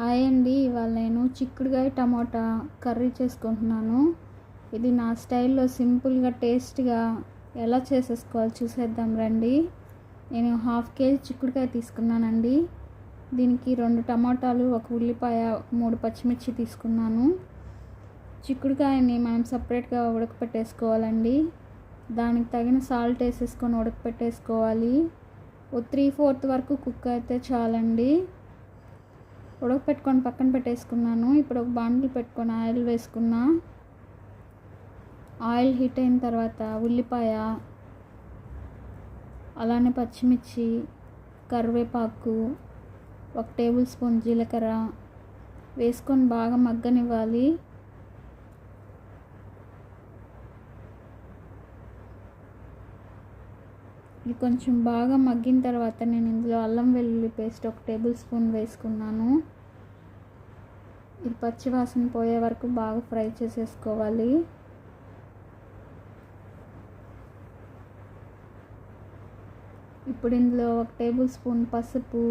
Hi అండి. ఇవాళ నేను చిక్కుడుకాయ టమాటా కర్రీ చేసుకుంటున్నాను. ఇది నా స్టైల్లో సింపుల్గా టేస్ట్గా ఎలా చేసేసుకోవాలి చూసేద్దాం రండి. నేను హాఫ్ కేజీ చిక్కుడుకాయ తీసుకున్నానండి. దీనికి రెండు టమాటాలు ఒక ఉల్లిపాయ మూడు పచ్చిమిర్చి తీసుకున్నాను. చిక్కుడుకాయని మనం సపరేట్గా ఉడకపెట్టేసుకోవాలండి. దానికి తగిన సాల్ట్ వేసేసుకొని ఉడకపెట్టేసుకోవాలి. ఓ త్రీ ఫోర్త్ వరకు కుక్ అయితే చాలండి. ఉడకపెట్టుకొని పక్కన పెట్టేసుకున్నాను. ఇప్పుడు ఒక బాండిల్ పెట్టుకొని ఆయిల్ వేసుకున్నా. ఆయిల్ హీట్ అయిన తర్వాత ఉల్లిపాయ అలానే పచ్చిమిర్చి కరివేపాకు ఒక టేబుల్ స్పూన్ జీలకర్ర వేసుకొని బాగా మగ్గనివ్వాలి. ఇది కొంచెం బాగా మగ్గిన తర్వాత నేను ఇందులో అల్లం వెల్లుల్లి పేస్ట్ ఒక టేబుల్ స్పూన్ వేసుకున్నాను. ఇది పచ్చివాసన పోయే వరకు బాగా ఫ్రై చేసేసుకోవాలి. ఇప్పుడు ఇందులో ఒక టేబుల్ స్పూన్ పసుపు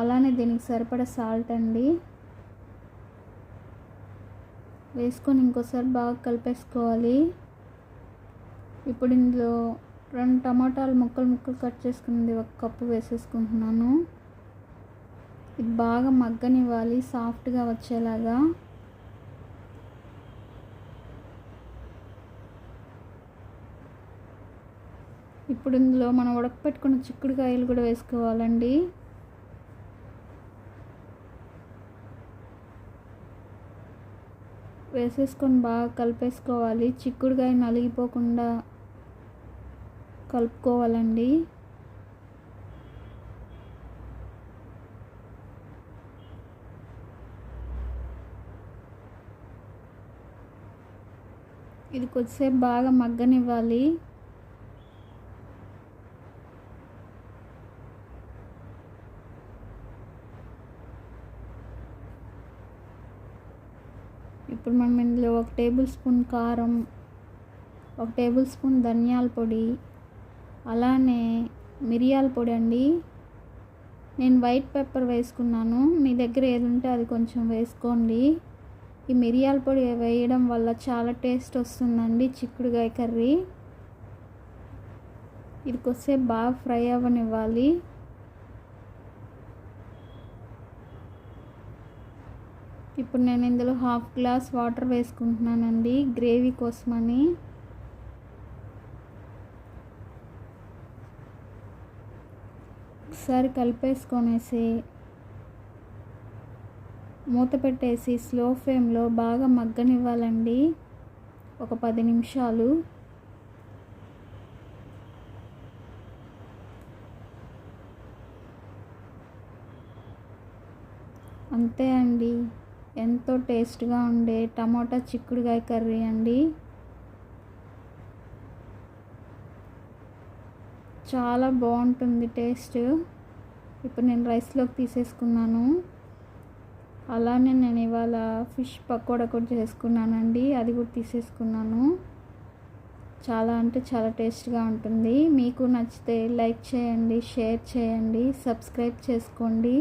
అలానే దీనికి సరిపడా సాల్ట్ అండి. వేసుకొని ఇంకోసారి బాగా కలిపేసుకోవాలి. ఇప్పుడు ఇందులో రెండు టమాటాలు ముక్కలు ముక్కలు కట్ చేసుకున్నది ఒక కప్పు వేసేసుకుంటున్నాను. ఇది బాగా మగ్గనివ్వాలి సాఫ్ట్గా వచ్చేలాగా. ఇప్పుడు ఇందులో మనం ఉడకపెట్టుకున్న చిక్కుడుకాయలు కూడా వేసుకోవాలండి. వేసేసుకొని బాగా కలిపేసుకోవాలి. చిక్కుడుకాయ నలిగిపోకుండా కలుపుకోవాలండి. ఇది కొద్దిసేపు బాగా మగ్గనివ్వాలి. ఇప్పుడు మనం ఇందులో ఒక టేబుల్ స్పూన్ కారం ఒక టేబుల్ స్పూన్ ధనియాల పొడి అలానే మిరియాల పొడి అండి. నేను వైట్ పెప్పర్ వేసుకున్నాను. మీ దగ్గర ఏది ఉంటే అది కొంచెం వేసుకోండి. ఈ మిరియాల పొడి వేయడం వల్ల చాలా టేస్ట్ వస్తుందండి చిక్కుడుగాయ కర్రీ. ఇది కొద్దిసేపు బాగా ఫ్రై అవ్వనివ్వాలి. ఇప్పుడు నేను ఇందులో హాఫ్ గ్లాస్ వాటర్ వేసుకుంటున్నానండి. గ్రేవీ కోసమని. ఒకసారి కలిపేసుకొనేసి మూత పెట్టేసి స్లో ఫ్లేమ్లో బాగా మగ్గనివ్వాలండి. ఒక పది నిమిషాలు. అంతే అండి. ఎంతో టేస్ట్గా ఉండే టమాటా చిక్కుడుకాయ కర్రీ అండి. చాలా బాగుంటుంది టేస్ట్. ఇప్పుడు నేను రైస్లోకి తీసేసుకున్నాను. అలానే నేను ఇవాళ ఫిష్ పకోడా కూడా చేసుకున్నానండి. అది కూడా తీసేసుకున్నాను. చాలా అంటే చాలా టేస్ట్గా ఉంటుంది. మీకు నచ్చితే లైక్ చేయండి షేర్ చేయండి సబ్స్క్రైబ్ చేసుకోండి.